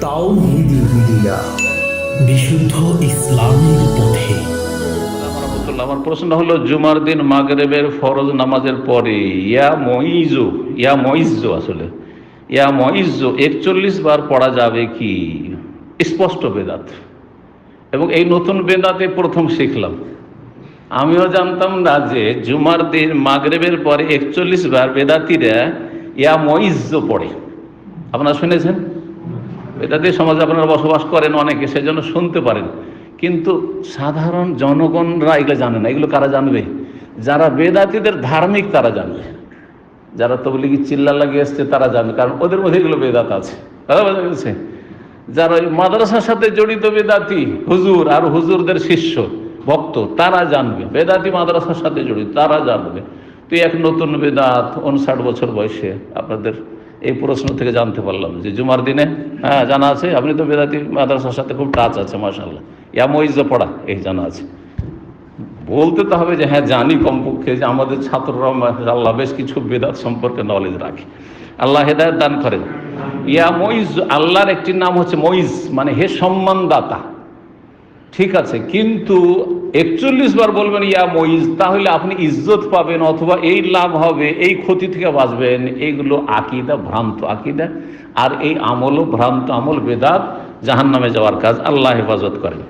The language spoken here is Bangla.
তাওহিদি মিডিয়া, বিশুদ্ধ ইসলামের পথে। আমার প্রশ্ন হলো, জুমার দিন মাগরেবের ফরজ নামাজের পরে ইয়া মইজু ইয়া মইজু আসলে, ইয়া মইজু একচল্লিশ বার পড়া যাবে কি? স্পষ্ট বেদাত। এবং এই নতুন বেদাতে প্রথম শিখলাম। আমিও জানতাম না যে জুমার দিন মাগরেবের পরে একচল্লিশ বার বেদাতিরা ইয়া মইজু পড়ে। আপনারা শুনেছেন? বেদাতি সমাজে আপনারা বসবাস করেন অনেকে, সেজন্য শুনতে পারেন। কিন্তু সাধারণ জনগণরা এগুলো জানে না। এগুলো কারা জানবে? যারা বেদাতিদের ধার্মিক, তারা জানবে। যারা তবলিগি চিল্লা লাগিয়ে এসছে, তারা জানবে। কারণ ওদের মধ্যে এগুলো বেদাত আছে। কথা যারা ওই মাদ্রাসার সাথে জড়িত বেদাতি, হুজুর আর হুজুরদের শিষ্য, ভক্ত, তারা জানবে। বেদাতি মাদ্রাসার সাথে জড়িত, তারা জানবে। তুই এক নতুন বেদাত, উনষাট বছর বয়সে আপনাদের এই প্রশ্ন থেকে জানতে পারলাম যে জুমার দিনে হ্যাঁ জানা আছে, আপনি তো বেদাতি মাদ্রাসার সাথে খুব টাচ আছে মাসাল্লাহ ইয়া মইজা পড়া, এই জানা আছে। বলতে তো হবে যে হ্যাঁ জানি কমপক্ষে যে আমাদের ছাত্ররা আল্লাহ বেশ কিছু বেদাত সম্পর্কে নলেজ রাখে। আল্লাহ হেদায়ত দান করেন। ইয়া মইজ আল্লাহর একটি নাম হচ্ছে মইজ মানে হে সম্মানদাতা। ঠিক আছে, কিন্তু একচল্লিশ বার বলবেন, ইয়া মহিজ তাহলে আপনি ইজ্জত পাবেন অথবা এই লাভ হবে, এই ক্ষতি থেকে বাঁচবেন। এইগুলো আকিদা ভ্রান্ত আকিদা, আর এই আমলও ভ্রান্ত আমল বেদাত জাহান নামে যাওয়ার কাজ, আল্লাহ হেফাজত করেন।